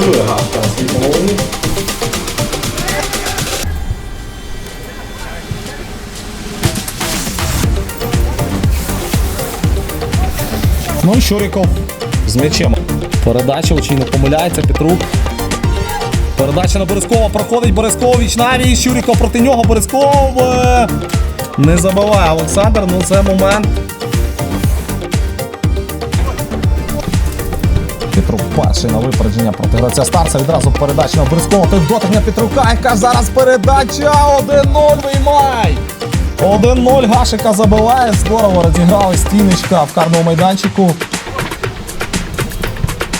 Гашка на свій половині. Ну і Щуріков з м'ячем. Передача, очі не помиляється, Петрук. Передача на Борискова, проходить Борисков, віч навіть, Щуріков проти нього, Борисков. е, Не забиває Олександр, ну це момент. Петрук перший на випередження проти гравця. Відразу передача на Борискова. Той дотик Петрука, яка зараз передача 1-0 виймай! 1-0 Гашика забиває. Здорово розіграли стіночка в карному майданчику.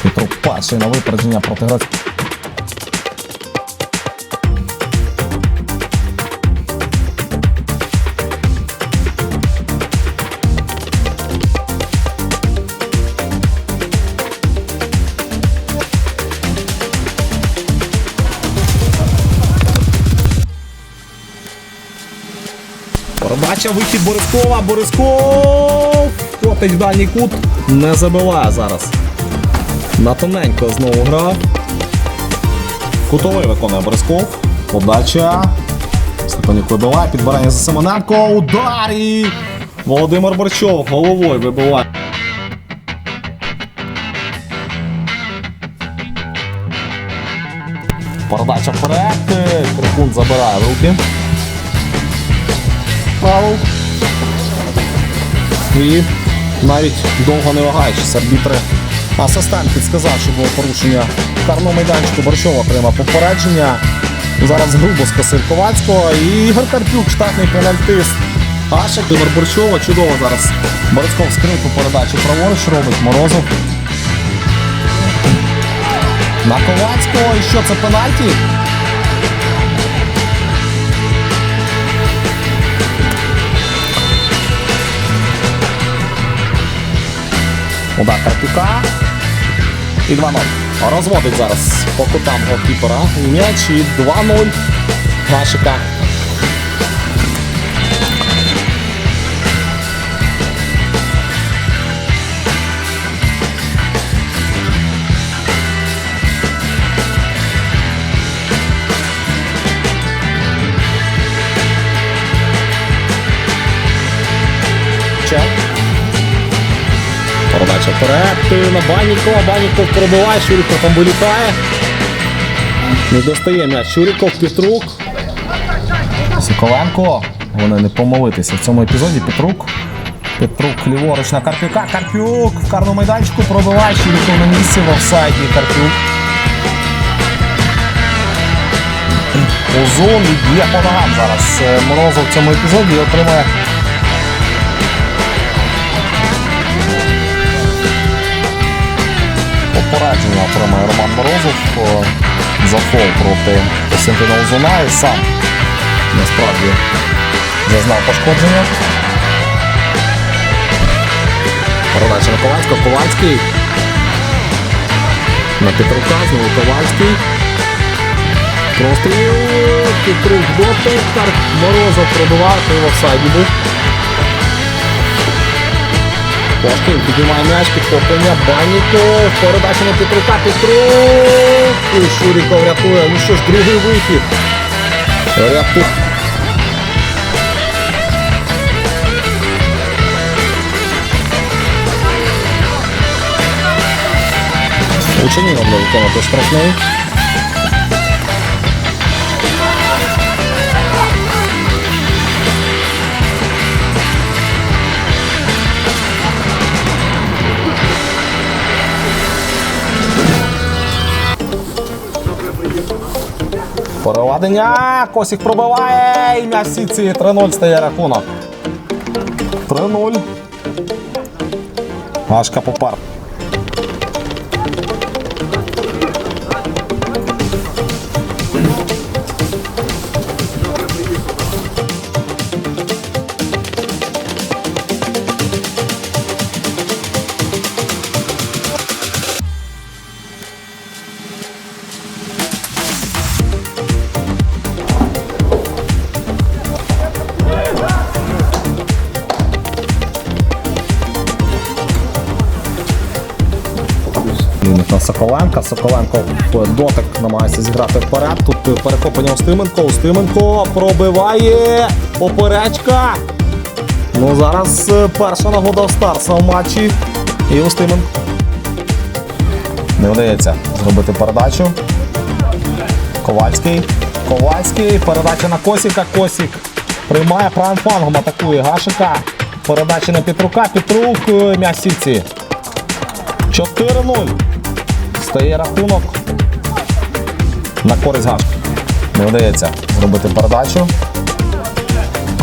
Петрук перший на випередження проти гравця. Передача, вихід Борискова. Борисков! Котить в дальній кут. Не забиває зараз. На тоненько знову грав. Кутовий виконує Борисков. Подача. Степанюк вибиває. Підбирання за Семененко. Удар і Володимир Борчов головою вибиває. Передача вперед. Крикун забирає руки. І навіть довго не вагаючись, арбітри. Асистент підсказав, що було порушення в карному майданчику. Борщов отримав попередження. Зараз грубо скосив Ковацького. І Ігор Карпюк, штатний пенальтист. Ашик, Ігор Борщова, чудово зараз. Борицьков скриту передачу праворуч робить Морозов. На Ковацького. І що це пенальті? Удар Карпюка. І 2-0. Розводить зараз по кутам голкіпера. М'яч і 2-0. Гашика. Передача вперед на Баннікова. Банніков перебиває, Шуріков там вилітає. Не достає м'яч. Шуріков, Петрук. Соколенко. Вони не помолитися в цьому епізоді. Петрук. Петрук ліворуч на Карпюка. Карпюк в карному майданчику пробиває. Шуріков на місці в офсайді. Карпюк. Озон б'є по ногам зараз. Е, Морозов в цьому епізоді отримає попередження отримає Роман Морозов за фол проти Костянтина Озуна і сам насправді зазнав пошкодження. Передача на Ковальського. Ковальський. На Петрука, знову Ковальський. Простріл. Петрук. Карп Морозов пробивав, той в офсайді був. Пашкін піднімає м'яч, підхоплення, Банніков, передача на Петрука, Петрук, і Шуріков рятує, ну що ж, другий вихід. Ряту. Ученінов буде виконувати штрафний. Переведення. Косік пробиває. І в сітці. 3-0 стає рахунок. 3-0. Гашка попар. Соколенка. Соколенко дотик намагається зіграти вперед. Тут перехоплення Устименко. Устименко пробиває. Поперечка. Ну зараз е, перша нагода в Старса в матчі. І Устименко. Не вдається зробити передачу. Ковальський. Ковальський. Передача на Косіка. Косік приймає правим флангом, атакує Гашика. Передача на Петрука. Петрук е, сітці. 4-0. Стає рахунок. На користь Гашки. Не вдається зробити передачу.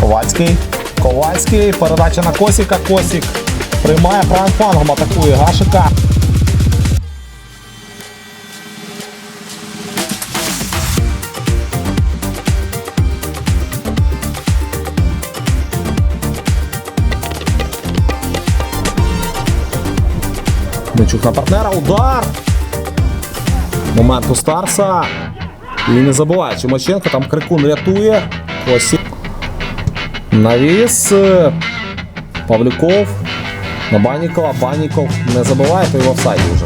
Ковальський. Ковальський. Передача на Косіка. Косік. Приймає правим флангом, атакує Гашика. Денчук на партнера. Удар! Момент у Старса. І не забуває, Чумаченко там Крикун рятує. Косі. Навіс. Павлюков. На Банікова. Баніков не забуває, то і в офсайді вже.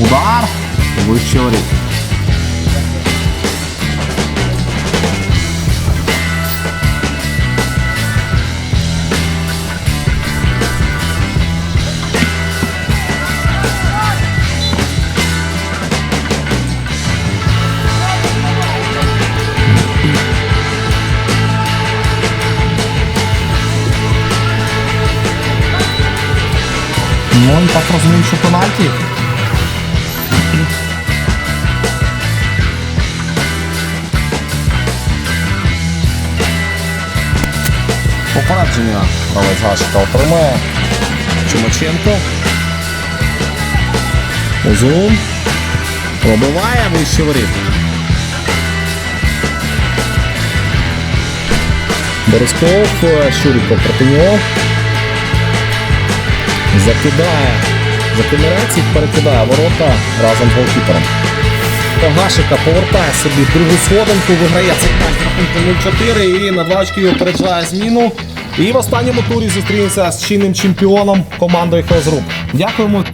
Удар. Вище воріт. І так розумію, що пенальті. Попередження гравець Гашика отримує. Чумаченко. Озун. Пробиває вище воріт. Борисков, Щуріков проти нього. Закидає за і перекидає ворота разом з голкіпером. Гашика повертає собі другу сходинку, виграє цей матч рахунку 0-4 і на два очки опереджає зміну. І в останньому турі зустрінеться з чинним чемпіоном командою Хелзрук. Дякуємо.